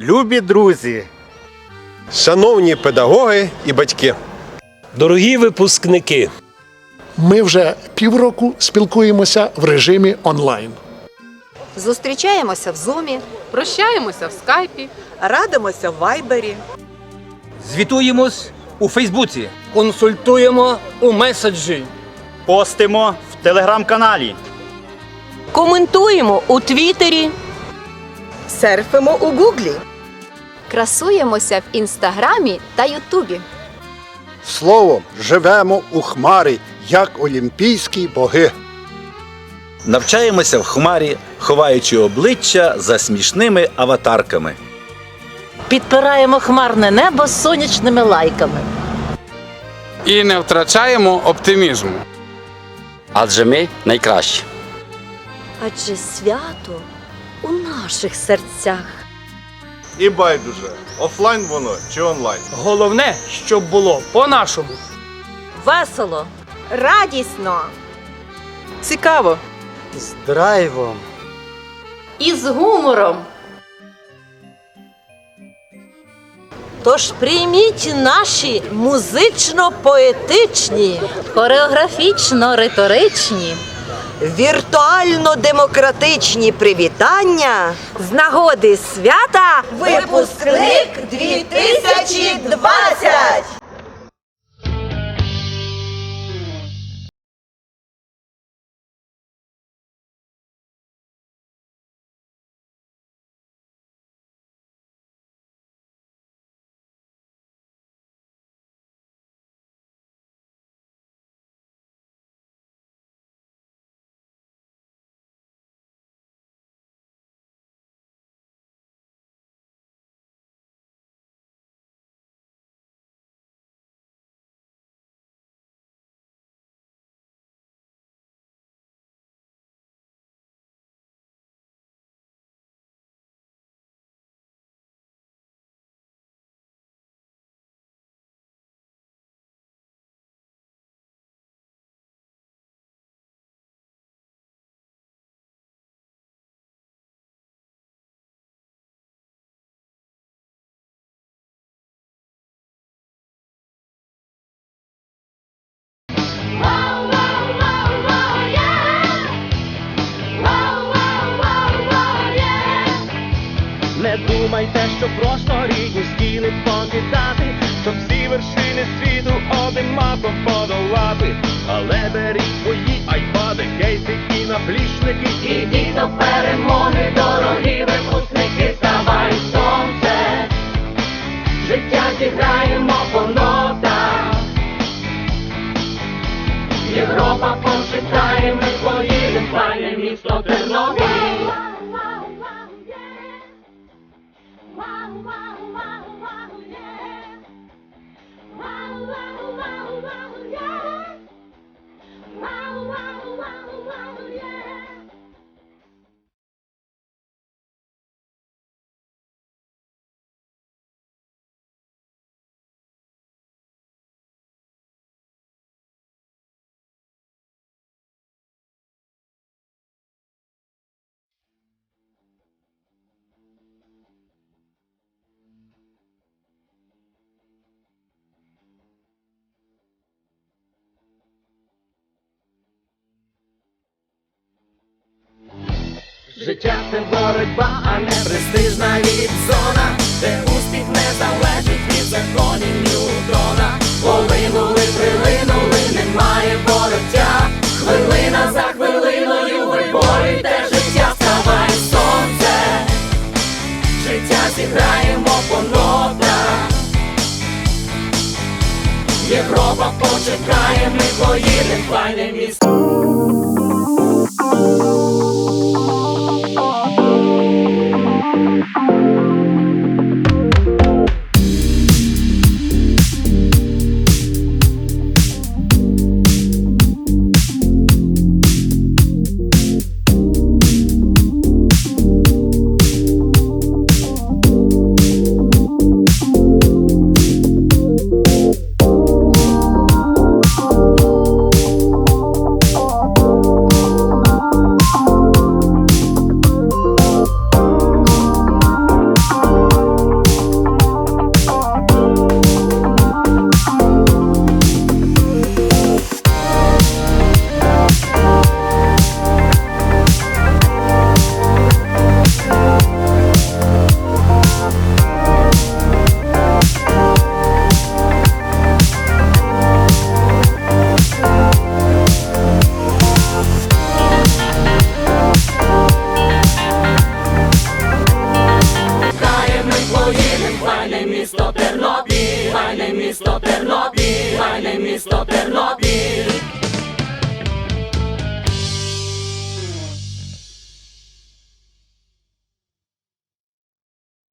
Любі друзі, Шановні педагоги і батьки, Дорогі випускники, Ми вже півроку спілкуємося в режимі онлайн. Зустрічаємося в зумі. Прощаємося в скайпі. Радимося в вайбері. Звітуємось у Фейсбуці. консультуємо у меседжі. постимо в телеграм-каналі. Коментуємо у Твіттері. Серфимо у Гуглі. Красуємося в інстаграмі та Ютубі. Словом, живемо у хмарі, як олімпійські боги. Навчаємося в хмарі, ховаючи обличчя за смішними аватарками. Підпираємо хмарне небо сонячними лайками. І не втрачаємо оптимізму. Адже ми найкращі. Адже свято у наших серцях. І байдуже, офлайн воно чи онлайн. Головне, щоб було по-нашому. Весело. Радісно. Цікаво. З драйвом. І з гумором. Тож прийміть наші музично-поетичні, Хореографічно-риторичні. Віртуально-демократичні привітання з нагоди свята Випускник 2020! Думайте, що просто рідні стіни покидати, щоб всі вершини світу одним махом подолати. Але беріть свої айпади, кейси і наплічники. Ідіть до перемоги, дорогі випускники, ставай сонце. Життя зіграємо по нотах. Європа почитає, ми поїдем, файне місто Тернопіль. Життя це боротьба, а не престижна віп-зона, де успіх не залежить від законів Ньютона. Полинули, прилинули, немає вороття. Хвилина за хвилиною ви борете життя, ставай сонце. Життя зіграємо по нотах. Європа почекає, ми поїдем, файне місто. Файне місто Тернопіль, файне місто Тернопіль.